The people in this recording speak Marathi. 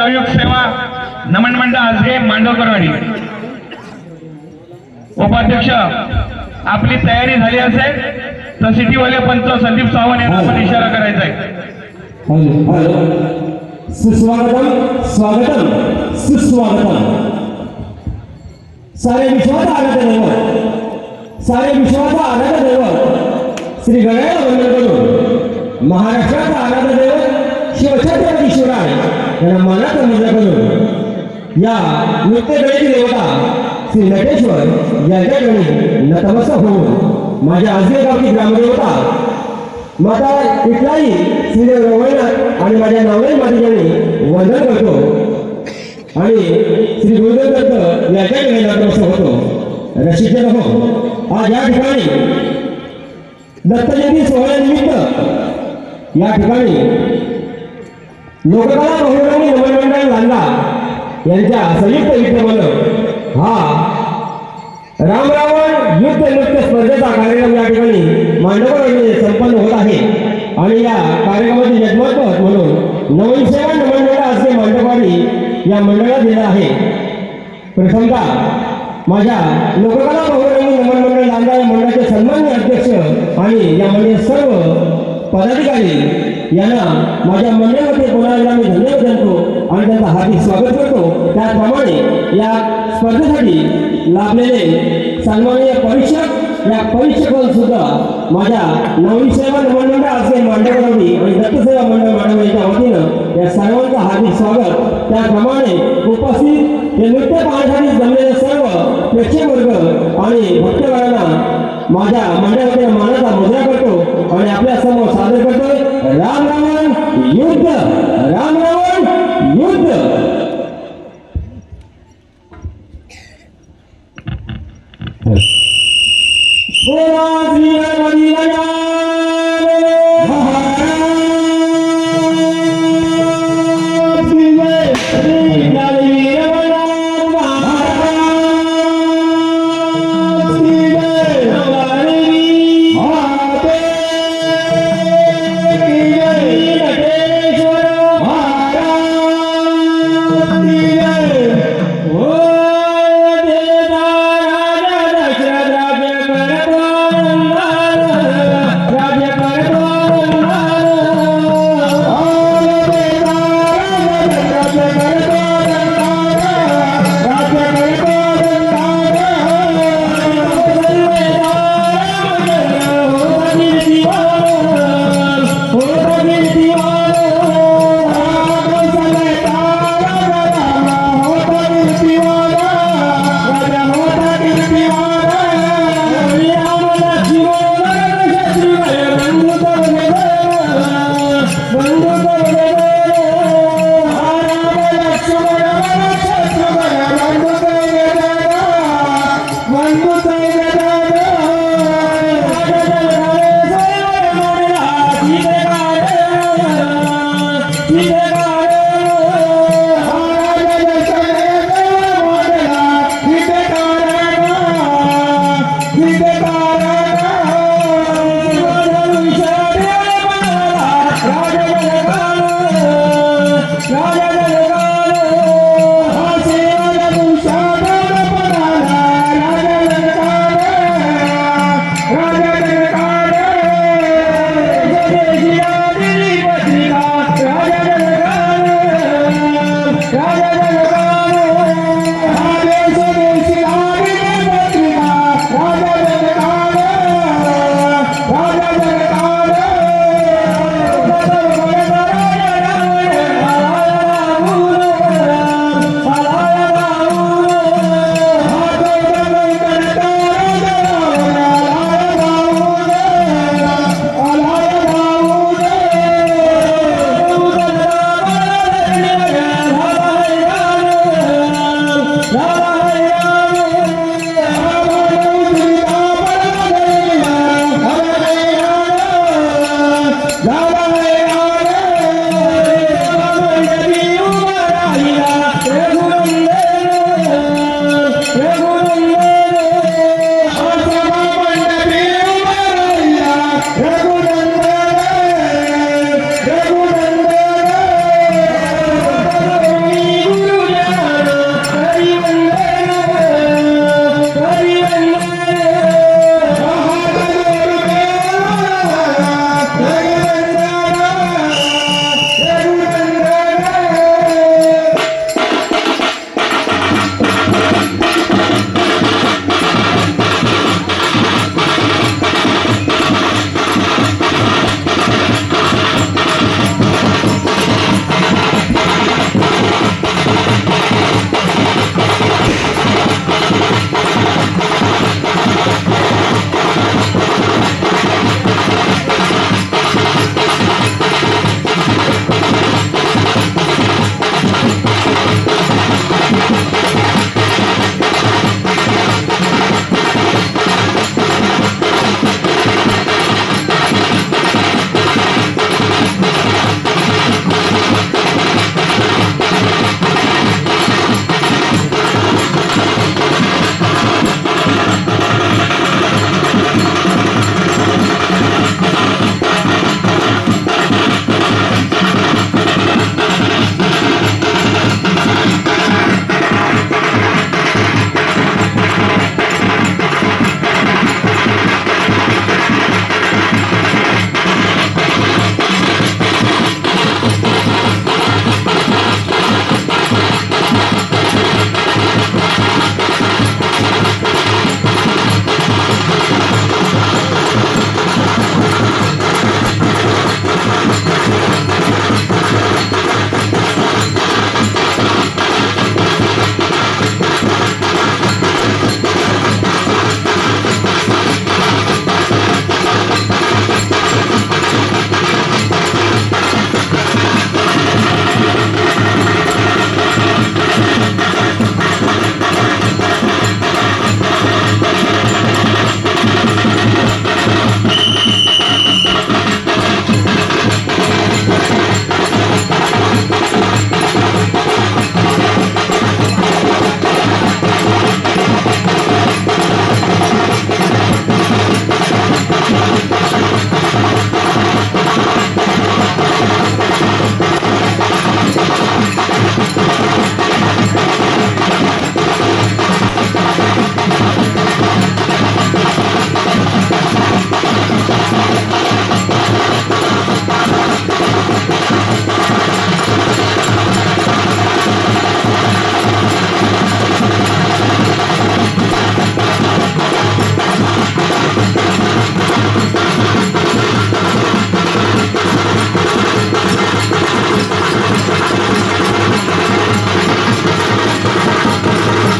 नवयुग सेवा नमन मंडळ आजगे मांडवकरवाडी. उपाध्यक्ष आपली तयारी झाली असेल तर सिटीवाले पंच संदीप सावंत यांना पण इशारा करायचा आहे. सुस्वागतम स्वागतम सुस्वागतम. सारे विश्वाचा आराध्य दैवत सारे विश्वाचा आराध्य दैवत श्री गणेश महाराष्ट्राचा आराध्य दैवत शिवछत्रपती शिवराय यांना मनात मुद्रा करून या नृत्यगणेची देवता श्री नटेश्वर यांच्याकडे नतमस्तक होऊन माझ्या आजगे गावची ग्रामदेवता माता कुठलाही श्रीदेव रवळनाथ आणि माझ्या नावही मातेच्याने वंदन करतो. आणि श्री गुरुदेव दत्त याच्याकडे नतमस्तक होतो. रसिकजन हो. आज या ठिकाणी दत्तजयंती सोहळ्यानिमित्त या ठिकाणी लोककला बहुरंगी नमन मंडळ लांदा यांच्या संयुक्त विद्यमानं हा रामरावण युद्ध नृत्य स्पर्धेचा कार्यक्रम या ठिकाणी मांडवमध्ये संपन्न होत आहे. आणि या कार्यक्रमाचे यजमानपद म्हणून नवीन सेवा मंडळ असे मांडवाडी या मंडळात दिलं आहे. प्रथमता माझ्या लोककला बहुरंगी नमन मंडळ लांडा या मंडळाचे सन्मान्य अध्यक्ष आणि या सर्व पदाधिकारी यांना माझ्या मंडळामध्ये बोलायला मी धन्यवाद देतो आणि त्यांचं हार्दिक स्वागत करतो. त्याचप्रमाणे या स्पर्धेसाठी लाभलेले सन्माननीय परीक्षक या परीक्षकांना सुद्धा माझ्या नवनी सेवा नमन मंडळ असे मांडवरावी आणि दत्तसेवा मंडळ मांडव वतीनं या सर्वांचं हार्दिक स्वागत. त्याप्रमाणे उपस्थित हे नृत्य पाहण्यासाठी जमलेले सर्व प्रेक्षक वर्ग आणि भक्तगणांना माझ्या मंडळाच्या मानाचा मुजरा करतो. Muy